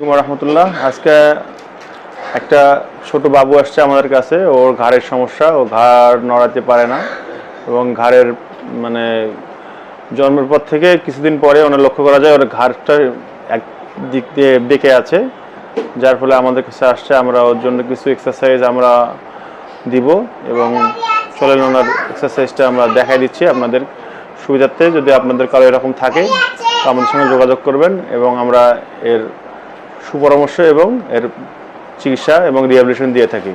রহমতুল্লাহ। আজকে একটা ছোট বাবু আসছে আমাদের কাছে। ওর ঘাড়ের সমস্যা। ও ঘাড় নড়াতে পারে না এবং ঘাড়ের মানে জন্মের পর থেকে কিছুদিন পরে ওনার লক্ষ্য করা যায়, ওর ঘাড়টা এক দিক দিয়ে বেঁকে আছে। যার ফলে আমাদের কাছে আসছে, আমরা ওর জন্য কিছু এক্সারসাইজ আমরা দিব এবং চলেন ওনার এক্সারসাইজটা আমরা দেখাই দিচ্ছি আপনাদের সুবিধার্থে। যদি আপনাদের কারও এরকম থাকে, তো আমাদের সঙ্গে যোগাযোগ করবেন এবং আমরা এর সুপরামর্শ এবং এর চিকিৎসা এবং রিহ্যাবিলিটেশন দিয়ে থাকি।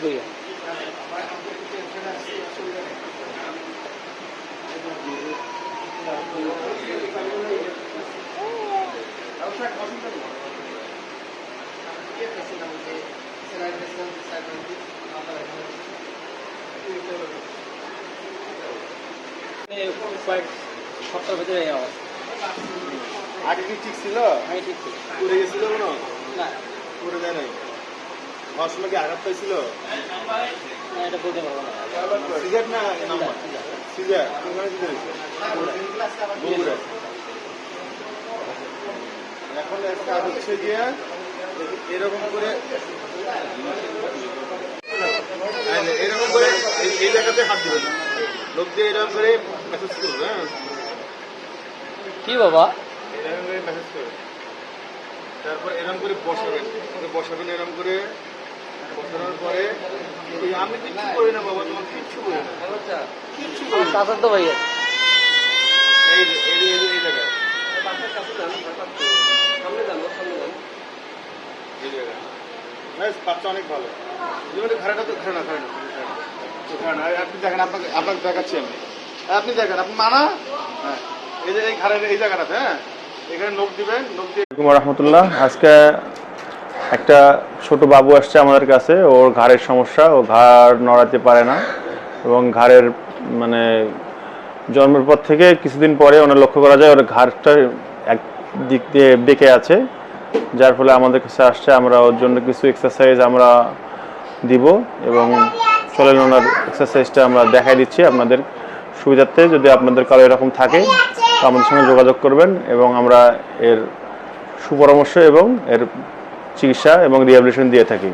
বয়স কয়েক সপ্তাহ ভিতরে এই অবস্থা আগে কি ঠিক ছিল? আমি ঠিক ছিল। পড়ে গেছিল না। পড়ে দেয় নাই। সময় কি আঘাত পাইছিল? না, এটা বলতে পারব না সিজার না নাম্বার? সিজার। কোনখানে সিজার বগুড়া। এখন এক কাজ হচ্ছে গিয়ে এরকম করে এই এরকম করে এই- জায়গাতে হাত দিবেন। লোক দিয়ে এরকম করে মেসেজ করবে হ্যাঁ। কি বাবা? এরকম করে মেসেজ করে তারপর এরকম করে বসাবেন। বসাবেন এরকম করে বসানোর পরে আমি কিচ্ছু করি না বাবা তোমার কিচ্ছু করি না। কিচ্ছু করি না। তো ভাইয়া। এই এই যে, এই যে, এই জায়গায়। এই জায়গায়। বাচ্চা অনেক ভালো। ঘাড়াটা তো ঘাড়া ঘাড়া ঘাড়া আপনি দেখেন আপনাকে আপনাকে দেখাচ্ছি আমি। আপনি দেখেন আপনি মানা? হ্যাঁ। এই যে এই ঘাড়ের এই জায়গাটাতে হ্যাঁ। এখানে নোখ দিবেন নোখ দিয়ে রহমতুল্লাহ। আজকে একটা ছোট বাবু আসছে আমাদের কাছে, ওর ঘাড়ের সমস্যা, ও ঘাড় নড়াতে পারে না এবং ঘাড়ের মানে জন্মের পর থেকে কিছুদিন পরে ওনার লক্ষ্য করা যায় ওর ঘাড়টা এক দিক দিয়ে বেঁকে আছে, যার ফলে আমাদের কাছে আসছে, আমরা ওর জন্য কিছু এক্সারসাইজ আমরা দিব এবং চলেন ওনার এক্সারসাইজটা আমরা দেখাই দিচ্ছি আপনাদের সুবিধার্থে। যদি আপনাদের কারও এরকম থাকে, তো আমাদের সঙ্গে যোগাযোগ করবেন এবং আমরা এর সুপরামর্শ এবং এর চিকিৎসা এবং রিহ্যাবিলিটেশন দিয়ে থাকি।